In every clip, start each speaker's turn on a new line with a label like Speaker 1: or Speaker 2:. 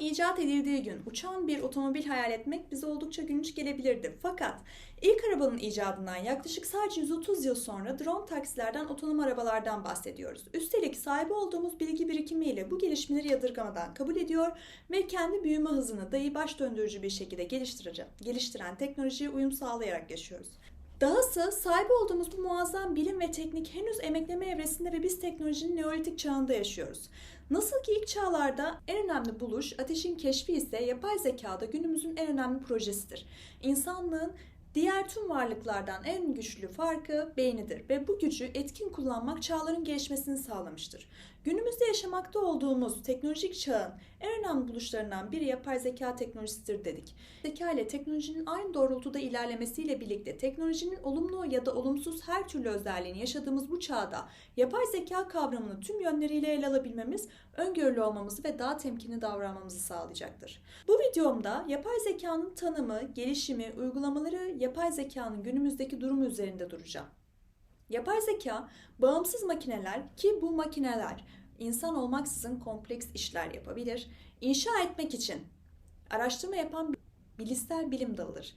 Speaker 1: icat edildiği gün uçan bir otomobil hayal etmek bize oldukça gülünç gelebilirdi. Fakat ilk arabanın icadından yaklaşık sadece 130 yıl sonra drone taksilerden, otonom arabalardan bahsediyoruz. Üstelik sahibi olduğumuz bilgi birikimiyle bu gelişmeleri yadırgamadan kabul ediyor ve kendi büyüme hızını dahi baş döndürücü bir şekilde geliştiren teknolojiye uyum sağlayarak yaşıyoruz. Dahası sahip olduğumuz bu muazzam bilim ve teknik henüz emekleme evresinde ve biz teknolojinin neolitik çağında yaşıyoruz. Nasıl ki ilk çağlarda en önemli buluş ateşin keşfi ise yapay zekada günümüzün en önemli projesidir. İnsanlığın Diğer tüm varlıklardan en güçlü farkı beynidir ve bu gücü etkin kullanmak çağların gelişmesini sağlamıştır. Günümüzde yaşamakta olduğumuz teknolojik çağın en önemli buluşlarından biri yapay zeka teknolojisidir dedik. Zeka ile teknolojinin aynı doğrultuda ilerlemesiyle birlikte teknolojinin olumlu ya da olumsuz her türlü özelliğini yaşadığımız bu çağda yapay zeka kavramını tüm yönleriyle ele alabilmemiz, öngörülü olmamızı ve daha temkinli davranmamızı sağlayacaktır. Bu videomda yapay zekanın tanımı, gelişimi, uygulamaları, yapay zekanın günümüzdeki durumu üzerinde duracağım. Yapay zeka, bağımsız makineler ki bu makineler insan olmaksızın kompleks işler yapabilir. İnşa etmek için araştırma yapan bilişsel bilim dalıdır.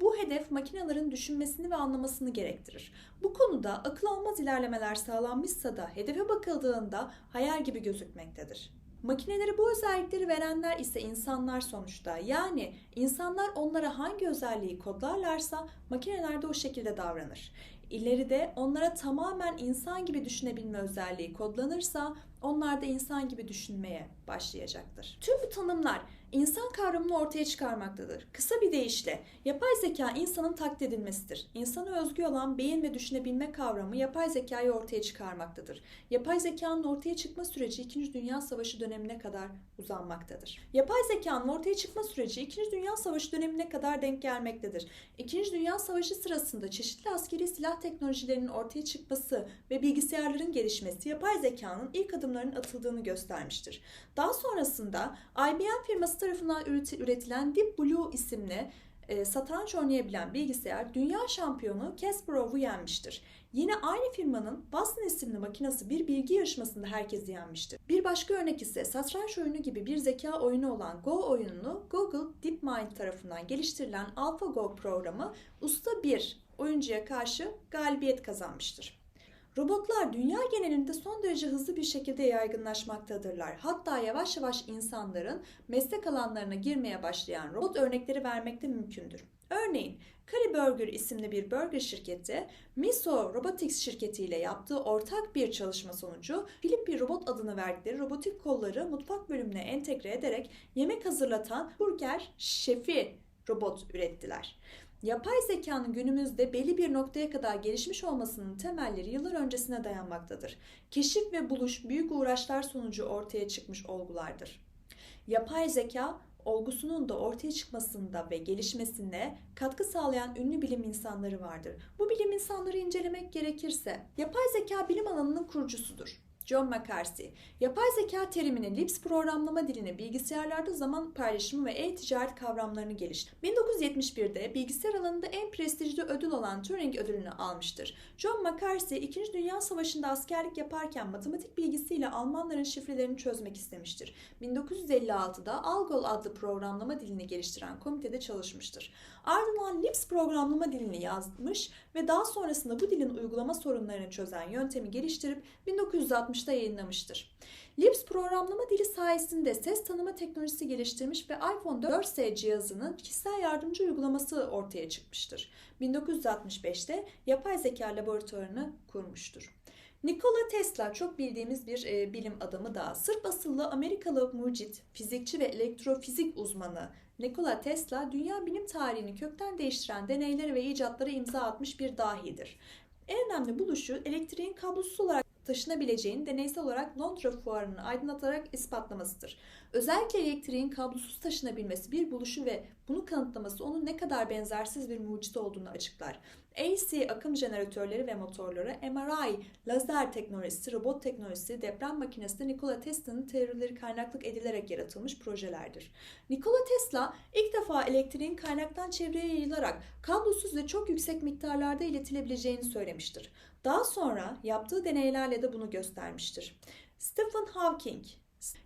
Speaker 1: Bu hedef makinelerin düşünmesini ve anlamasını gerektirir. Bu konuda akıl almaz ilerlemeler sağlanmışsa da hedefe bakıldığında hayal gibi gözükmektedir. Makinelere bu özellikleri verenler ise insanlar sonuçta. Yani insanlar onlara hangi özelliği kodlarlarsa makineler de o şekilde davranır. İleride onlara tamamen insan gibi düşünebilme özelliği kodlanırsa onlar da insan gibi düşünmeye başlayacaktır. Tüm bu tanımlar insan kavramını ortaya çıkarmaktadır. Kısa bir deyişle yapay zeka insanın taklit edilmesidir. İnsana özgü olan beyin ve düşünebilme kavramı yapay zekayı ortaya çıkarmaktadır. Yapay zekanın ortaya çıkma süreci 2. Dünya Savaşı dönemine kadar uzanmaktadır. Yapay zekanın ortaya çıkma süreci 2. Dünya Savaşı dönemine kadar denk gelmektedir. 2. Dünya Savaşı sırasında çeşitli askeri silah teknolojilerinin ortaya çıkması ve bilgisayarların gelişmesi yapay zekanın ilk adımlarının atıldığını göstermiştir. Daha sonrasında IBM firması tarafından üretilen Deep Blue isimli e, satranç oynayabilen bilgisayar dünya şampiyonu Kasparov'u yenmiştir. Yine aynı firmanın Boston isimli makinesi bir bilgi yarışmasında herkesi yenmiştir. Bir başka örnek ise satranç oyunu gibi bir zeka oyunu olan Go oyununu Google DeepMind tarafından geliştirilen AlphaGo programı usta bir oyuncuya karşı galibiyet kazanmıştır. Robotlar dünya genelinde son derece hızlı bir şekilde yaygınlaşmaktadırlar. Hatta yavaş yavaş insanların meslek alanlarına girmeye başlayan robot örnekleri vermek de mümkündür. Örneğin Curry Burger isimli bir burger şirketi Miso Robotics şirketiyle yaptığı ortak bir çalışma sonucu Philippi Robot adını verdikleri robotik kolları mutfak bölümüne entegre ederek yemek hazırlatan burger şefi robot ürettiler. Yapay zekanın günümüzde belli bir noktaya kadar gelişmiş olmasının temelleri yıllar öncesine dayanmaktadır. Keşif ve buluş büyük uğraşlar sonucu ortaya çıkmış olgulardır. Yapay zeka olgusunun da ortaya çıkmasında ve gelişmesinde katkı sağlayan ünlü bilim insanları vardır. Bu bilim insanları incelemek gerekirse yapay zeka bilim alanının kurucusudur. John McCarthy, yapay zeka teriminin LIPS programlama dilini bilgisayarlarda zaman paylaşımı ve e-ticaret kavramlarını geliştirdi. 1971'de bilgisayar alanında en prestijli ödül olan Turing ödülünü almıştır. John McCarthy, 2. Dünya Savaşı'nda askerlik yaparken matematik bilgisiyle Almanların şifrelerini çözmek istemiştir. 1956'da Algol adlı programlama dilini geliştiren komitede çalışmıştır. Ardından LIPS programlama dilini yazmış ve daha sonrasında bu dilin uygulama sorunlarını çözen yöntemi geliştirip 1960'da yayınlamıştır. LIPS programlama dili sayesinde ses tanıma teknolojisi geliştirmiş ve iPhone 4S cihazının kişisel yardımcı uygulaması ortaya çıkmıştır. 1965'te yapay zeka laboratuvarını kurmuştur. Nikola Tesla çok bildiğimiz bir e, bilim adamı da. Sırp asıllı Amerikalı mucit, fizikçi ve elektrofizik uzmanı Nikola Tesla dünya bilim tarihini kökten değiştiren deneylere ve icatlara imza atmış bir dahidir. En önemli buluşu elektriğin kablosuz olarak taşınabileceğini deneysel olarak Londra fuarını aydınlatarak ispatlamasıdır. Özellikle elektriğin kablosuz taşınabilmesi bir buluşu ve bunu kanıtlaması onun ne kadar benzersiz bir mucit olduğunu açıklar. AC akım jeneratörleri ve motorları, MRI, lazer teknolojisi, robot teknolojisi, deprem makinesi Nikola Tesla'nın teorileri kaynaklık edilerek yaratılmış projelerdir. Nikola Tesla ilk defa elektriğin kaynaktan çevreye yayılarak kablosuz ve çok yüksek miktarlarda iletilebileceğini söylemiştir. Daha sonra yaptığı deneylerle de bunu göstermiştir. Stephen Hawking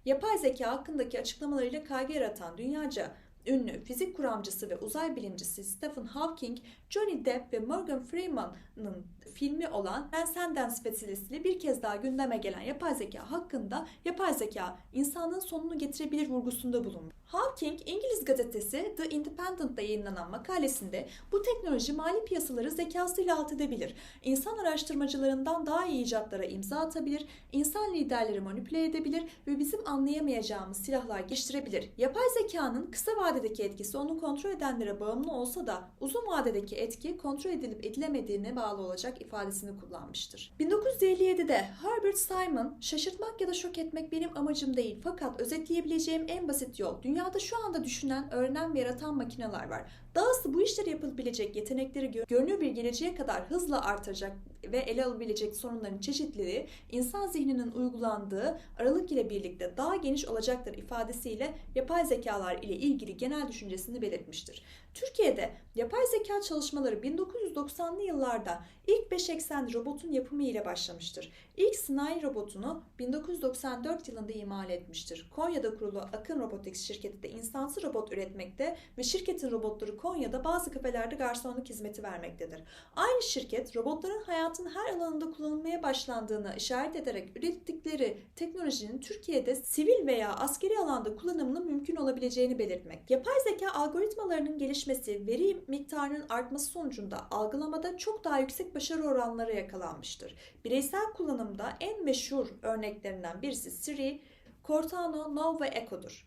Speaker 1: Yapay zeka hakkındaki açıklamalarıyla kaygı yaratan dünyaca ünlü fizik kuramcısı ve uzay bilimcisi Stephen Hawking, Johnny Depp ve Morgan Freeman'ın filmi olan Transcendence vesilesiyle bir kez daha gündeme gelen yapay zeka hakkında yapay zeka insanlığın sonunu getirebilir vurgusunda bulundu. Hawking, İngiliz gazetesi The Independent'da yayınlanan makalesinde bu teknoloji mali piyasaları zekasıyla alt edebilir, insan araştırmacılarından daha iyi icatlara imza atabilir, insan liderleri manipüle edebilir ve bizim anlayamayacağımız silahlar geliştirebilir. Yapay zekanın kısa vadedeki etkisi onu kontrol edenlere bağımlı olsa da uzun vadedeki etki kontrol edilip edilemediğine bağlı olacak ifadesini kullanmıştır. 1957'de Herbert Simon, şaşırtmak ya da şok etmek benim amacım değil fakat özetleyebileceğim en basit yol dünyada şu anda düşünen, öğrenen ve yaratan makineler var. Dahası bu işleri yapılabilecek yetenekleri görünür bir geleceğe kadar hızla artacak ve ele alabilecek sorunların çeşitliliği insan zihninin uygulandığı aralık ile birlikte daha geniş olacaktır ifadesiyle yapay zekalar ile ilgili genel düşüncesini belirtmiştir. Türkiye'de yapay zeka çalışmaları 1990'lı yıllarda ilk 5 eksenli robotun yapımı ile başlamıştır. İlk sınai robotunu 1994 yılında imal etmiştir. Konya'da kurulu Akın Robotics şirketi de insansı robot üretmekte ve şirketin robotları Konya'da bazı kafelerde garsonluk hizmeti vermektedir. Aynı şirket robotların hayatın her alanında kullanılmaya başlandığını işaret ederek ürettikleri teknolojinin Türkiye'de sivil veya askeri alanda kullanımının mümkün olabileceğini belirtmek. Yapay zeka algoritmalarının gelişmesi, veri miktarının artması sonucunda algılamada çok daha yüksek başarı oranları yakalanmıştır. Bireysel kullanımda en meşhur örneklerinden birisi Siri, Cortana, Now ve Echo'dur.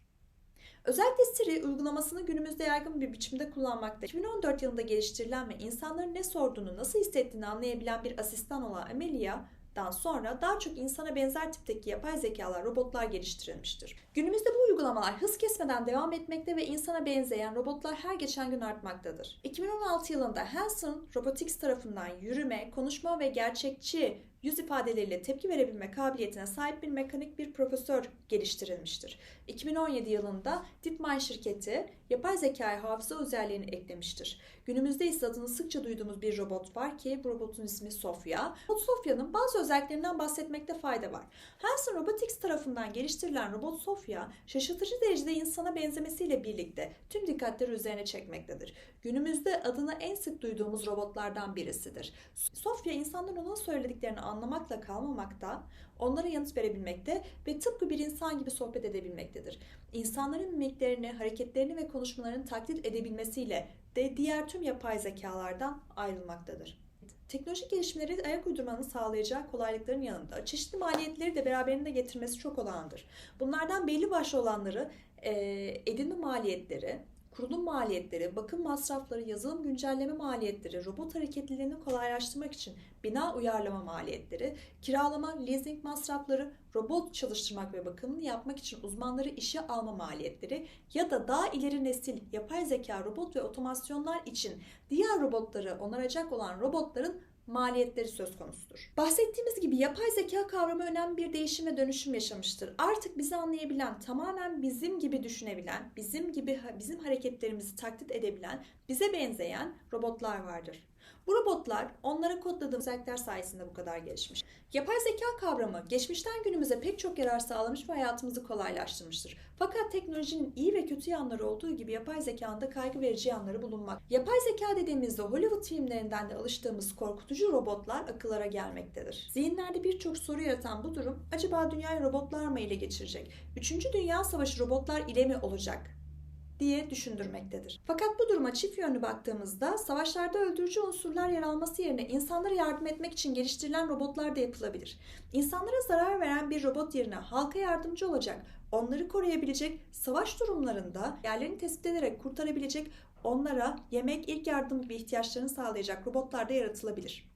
Speaker 1: Özellikle Siri uygulamasını günümüzde yaygın bir biçimde kullanmakta. 2014 yılında geliştirilen ve insanların ne sorduğunu, nasıl hissettiğini anlayabilen bir asistan olan Amelia, dan sonra daha çok insana benzer tipteki yapay zekalar, robotlar geliştirilmiştir. Günümüzde bu uygulamalar hız kesmeden devam etmekte ve insana benzeyen robotlar her geçen gün artmaktadır. 2016 yılında Hanson Robotics tarafından yürüme, konuşma ve gerçekçi yüz ifadeleriyle tepki verebilme kabiliyetine sahip bir mekanik bir profesör geliştirilmiştir. 2017 yılında DeepMind şirketi yapay zekaya hafıza özelliğini eklemiştir. Günümüzde ise adını sıkça duyduğumuz bir robot var ki bu robotun ismi Sofia. Robot Sofia'nın bazı özelliklerinden bahsetmekte fayda var. Hanson Robotics tarafından geliştirilen robot Sofia şaşırtıcı derecede insana benzemesiyle birlikte tüm dikkatleri üzerine çekmektedir. Günümüzde adını en sık duyduğumuz robotlardan birisidir. Sofia insanların ona söylediklerini anlamakla kalmamakta, onlara yanıt verebilmekte ve tıpkı bir insan gibi sohbet edebilmektedir. İnsanların mimiklerini, hareketlerini ve konuşmalarını taklit edebilmesiyle de diğer tüm yapay zekalardan ayrılmaktadır. Teknolojik gelişmeleri ayak uydurmanın sağlayacağı kolaylıkların yanında çeşitli maliyetleri de beraberinde getirmesi çok olağandır. Bunlardan belli başlı olanları edinme maliyetleri, kurulum maliyetleri, bakım masrafları, yazılım güncelleme maliyetleri, robot hareketliliğini kolaylaştırmak için bina uyarlama maliyetleri, kiralama, leasing masrafları, robot çalıştırmak ve bakımını yapmak için uzmanları işe alma maliyetleri ya da daha ileri nesil yapay zeka robot ve otomasyonlar için diğer robotları onaracak olan robotların maliyetleri söz konusudur. Bahsettiğimiz gibi yapay zeka kavramı önemli bir değişim ve dönüşüm yaşamıştır. Artık bizi anlayabilen, tamamen bizim gibi düşünebilen, bizim gibi bizim hareketlerimizi taklit edebilen, bize benzeyen robotlar vardır. Bu robotlar onlara kodladığım özellikler sayesinde bu kadar gelişmiş. Yapay zeka kavramı geçmişten günümüze pek çok yarar sağlamış ve hayatımızı kolaylaştırmıştır. Fakat teknolojinin iyi ve kötü yanları olduğu gibi yapay zekanın da kaygı verici yanları bulunmak. Yapay zeka dediğimizde Hollywood filmlerinden de alıştığımız korkutucu robotlar akıllara gelmektedir. Zihinlerde birçok soru yaratan bu durum acaba dünyayı robotlar mı ele geçirecek? Üçüncü Dünya Savaşı robotlar ile mi olacak? Diye düşündürmektedir. Fakat bu duruma çift yönlü baktığımızda savaşlarda öldürücü unsurlar yer alması yerine insanlara yardım etmek için geliştirilen robotlar da yapılabilir. İnsanlara zarar veren bir robot yerine halka yardımcı olacak, onları koruyabilecek, savaş durumlarında yerlerini tespit ederek kurtarabilecek, onlara yemek, ilk yardım gibi ihtiyaçlarını sağlayacak robotlar da yaratılabilir.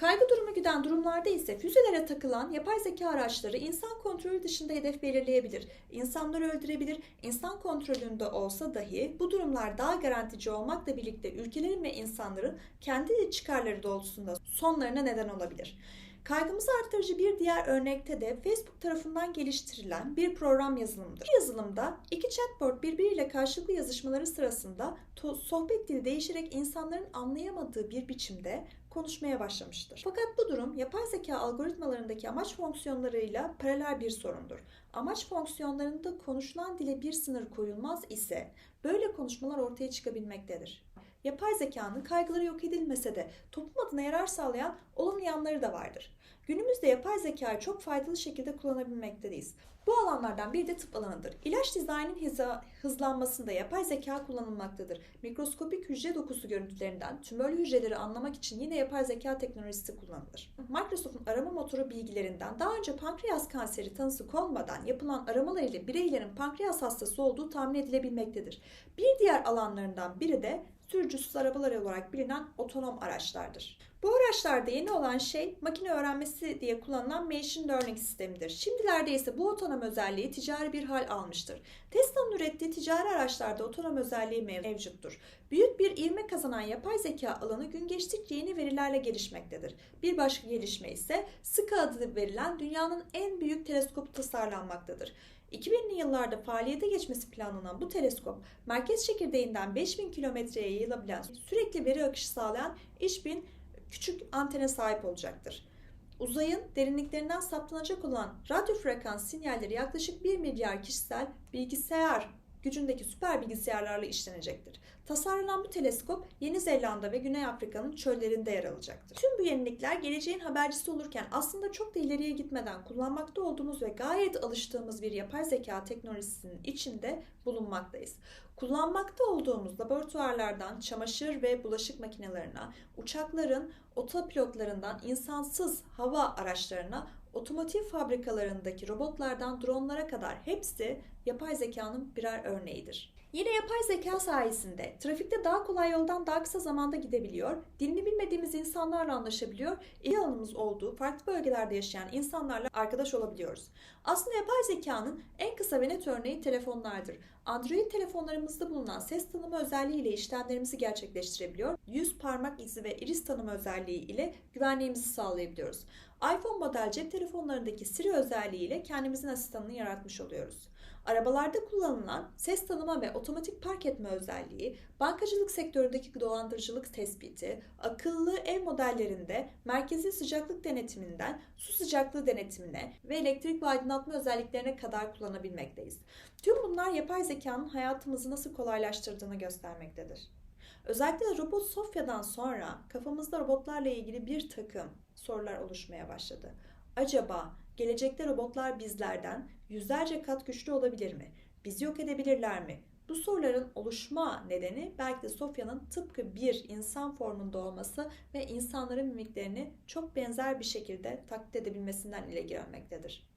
Speaker 1: Kaygı durumu giden durumlarda ise füzelere takılan yapay zeka araçları insan kontrolü dışında hedef belirleyebilir. İnsanları öldürebilir. İnsan kontrolünde olsa dahi bu durumlar daha garantici olmakla birlikte ülkelerin ve insanların kendi çıkarları doğrultusunda sonlarına neden olabilir. Kaygımızı arttırıcı bir diğer örnekte de Facebook tarafından geliştirilen bir program yazılımıdır. Bu yazılımda iki chatbot birbiriyle karşılıklı yazışmaları sırasında sohbet dili değişerek insanların anlayamadığı bir biçimde konuşmaya başlamıştır. Fakat bu durum yapay zeka algoritmalarındaki amaç fonksiyonlarıyla paralel bir sorundur. Amaç fonksiyonlarında konuşulan dile bir sınır koyulmaz ise böyle konuşmalar ortaya çıkabilmektedir. Yapay zekanın kaygıları yok edilmese de toplum adına yarar sağlayan olumlu yanları da vardır. Günümüzde yapay zekayı çok faydalı şekilde kullanabilmekteyiz. Bu alanlardan biri de tıp alanıdır. İlaç dizaynının hızlanmasında yapay zeka kullanılmaktadır. Mikroskopik hücre dokusu görüntülerinden tümörlü hücreleri anlamak için yine yapay zeka teknolojisi kullanılır. Microsoft'un arama motoru bilgilerinden daha önce pankreas kanseri tanısı konmadan yapılan aramalar ile bireylerin pankreas hastası olduğu tahmin edilebilmektedir. Bir diğer alanlarından biri de sürücüsüz arabalar olarak bilinen otonom araçlardır. Bu araçlarda yeni olan şey makine öğrenmesi diye kullanılan machine learning sistemidir. Şimdilerde ise bu otonom özelliği ticari bir hal almıştır. Tesla'nın ürettiği ticari araçlarda otonom özelliği mevcuttur. Büyük bir ivme kazanan yapay zeka alanı gün geçtikçe yeni verilerle gelişmektedir. Bir başka gelişme ise SKA adı verilen dünyanın en büyük teleskopu tasarlanmaktadır. 2000'li yıllarda faaliyete geçmesi planlanan bu teleskop, merkez çekirdeğinden 5000 kilometreye yayılabilen sürekli veri akışı sağlayan 3000 küçük antene sahip olacaktır. Uzayın derinliklerinden saptanacak olan radyo frekans sinyalleri yaklaşık 1 milyar kişisel bilgisayar gücündeki süper bilgisayarlarla işlenecektir. Tasarlanan bu teleskop Yeni Zelanda ve Güney Afrika'nın çöllerinde yer alacaktır. Tüm bu yenilikler geleceğin habercisi olurken aslında çok da ileriye gitmeden kullanmakta olduğumuz ve gayet alıştığımız bir yapay zeka teknolojisinin içinde bulunmaktayız. Kullanmakta olduğumuz laboratuvarlardan çamaşır ve bulaşık makinelerine, uçakların otopilotlarından insansız hava araçlarına, otomotiv fabrikalarındaki robotlardan dronlara kadar hepsi yapay zekanın birer örneğidir. Yine yapay zeka sayesinde trafikte daha kolay yoldan daha kısa zamanda gidebiliyor, dilini bilmediğimiz insanlarla anlaşabiliyor, iyi alanımız olduğu farklı bölgelerde yaşayan insanlarla arkadaş olabiliyoruz. Aslında yapay zekanın en kısa ve net örneği telefonlardır. Android telefonlarımızda bulunan ses tanıma özelliği ile işlemlerimizi gerçekleştirebiliyor, yüz parmak izi ve iris tanıma özelliği ile güvenliğimizi sağlayabiliyoruz. iPhone model cep telefonlarındaki Siri özelliği ile kendimizin asistanını yaratmış oluyoruz. Arabalarda kullanılan ses tanıma ve otomatik park etme özelliği, bankacılık sektöründeki dolandırıcılık tespiti, akıllı ev modellerinde merkezi sıcaklık denetiminden su sıcaklığı denetimine ve elektrik ve aydınlatma özelliklerine kadar kullanabilmekteyiz. Tüm bunlar yapay zekanın hayatımızı nasıl kolaylaştırdığını göstermektedir. Özellikle robot Sofya'dan sonra kafamızda robotlarla ilgili bir takım sorular oluşmaya başladı. Acaba gelecekte robotlar bizlerden yüzlerce kat güçlü olabilir mi? Bizi yok edebilirler mi? Bu soruların oluşma nedeni belki de Sofya'nın tıpkı bir insan formunda olması ve insanların mimiklerini çok benzer bir şekilde taklit edebilmesinden ile gelmektedir.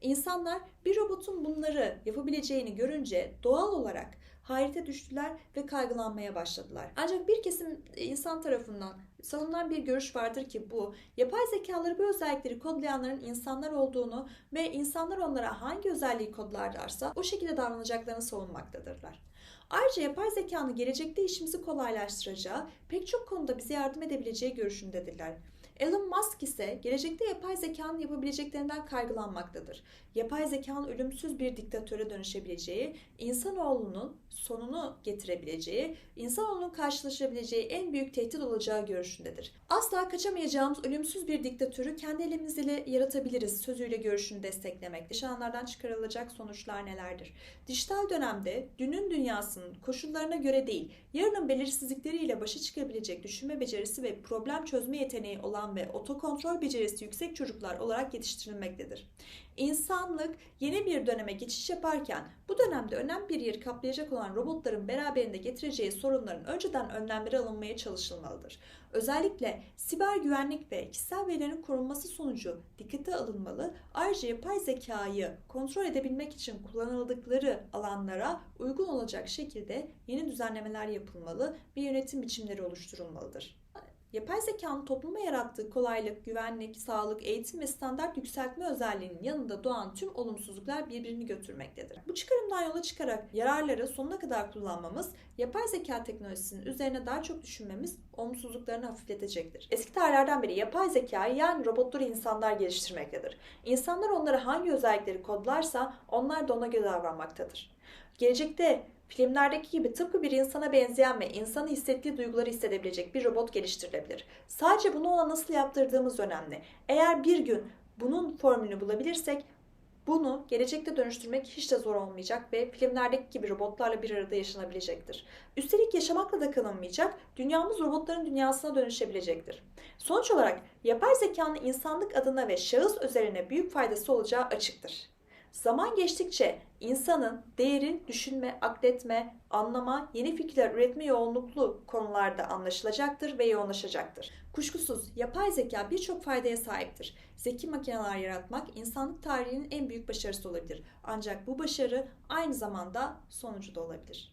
Speaker 1: İnsanlar bir robotun bunları yapabileceğini görünce doğal olarak hayrete düştüler ve kaygılanmaya başladılar. Ancak bir kesim insan tarafından savunulan bir görüş vardır ki bu yapay zekaları bu özellikleri kodlayanların insanlar olduğunu ve insanlar onlara hangi özelliği kodlarlarsa o şekilde davranacaklarını savunmaktadırlar. Ayrıca yapay zekanın gelecekte işimizi kolaylaştıracağı, pek çok konuda bize yardım edebileceği görüşündedirler. Elon Musk ise gelecekte yapay zekanın yapabileceklerinden kaygılanmaktadır. Yapay zekanın ölümsüz bir diktatöre dönüşebileceği, insanoğlunun sonunu getirebileceği, insanoğlunun karşılaşabileceği en büyük tehdit olacağı görüşündedir. Asla kaçamayacağımız ölümsüz bir diktatörü kendi elimizle yaratabiliriz sözüyle görüşünü desteklemek. Yaşananlardan çıkarılacak sonuçlar nelerdir? Dijital dönemde dünün dünyasının koşullarına göre değil, yarının belirsizlikleriyle başa çıkabilecek düşünme becerisi ve problem çözme yeteneği olan ve otokontrol becerisi yüksek çocuklar olarak yetiştirilmektedir. İnsanlık yeni bir döneme geçiş yaparken bu dönemde önemli bir yer kaplayacak olan robotların beraberinde getireceği sorunların önceden önlemleri alınmaya çalışılmalıdır. Özellikle siber güvenlik ve kişisel verilerin korunması sonucu dikkate alınmalı. Ayrıca yapay zekayı kontrol edebilmek için kullanıldıkları alanlara uygun olacak şekilde yeni düzenlemeler yapılmalı ve yönetim biçimleri oluşturulmalıdır. Yapay zekanın topluma yarattığı kolaylık, güvenlik, sağlık, eğitim ve standart yükseltme özelliğinin yanında doğan tüm olumsuzluklar birbirini götürmektedir. Bu çıkarımdan yola çıkarak yararları sonuna kadar kullanmamız, yapay zeka teknolojisinin üzerine daha çok düşünmemiz olumsuzluklarını hafifletecektir. Eski tarihlerden beri yapay zekayı yani robotları insanlar geliştirmektedir. İnsanlar onlara hangi özellikleri kodlarsa onlar da ona göre davranmaktadır. Gelecekte Filmlerdeki gibi tıpkı bir insana benzeyen ve insanın hissettiği duyguları hissedebilecek bir robot geliştirilebilir. Sadece bunu ona nasıl yaptırdığımız önemli. Eğer bir gün bunun formülünü bulabilirsek bunu gelecekte dönüştürmek hiç de zor olmayacak ve filmlerdeki gibi robotlarla bir arada yaşanabilecektir. Üstelik yaşamakla da kalınmayacak, dünyamız robotların dünyasına dönüşebilecektir. Sonuç olarak yapay zekanın insanlık adına ve şahıs üzerine büyük faydası olacağı açıktır. Zaman geçtikçe insanın değeri düşünme, akletme, anlama, yeni fikirler üretme yoğunluklu konularda anlaşılacaktır ve yoğunlaşacaktır. Kuşkusuz yapay zeka birçok faydaya sahiptir. Zeki makineler yaratmak insanlık tarihinin en büyük başarısı olabilir. Ancak bu başarı aynı zamanda sonucu da olabilir.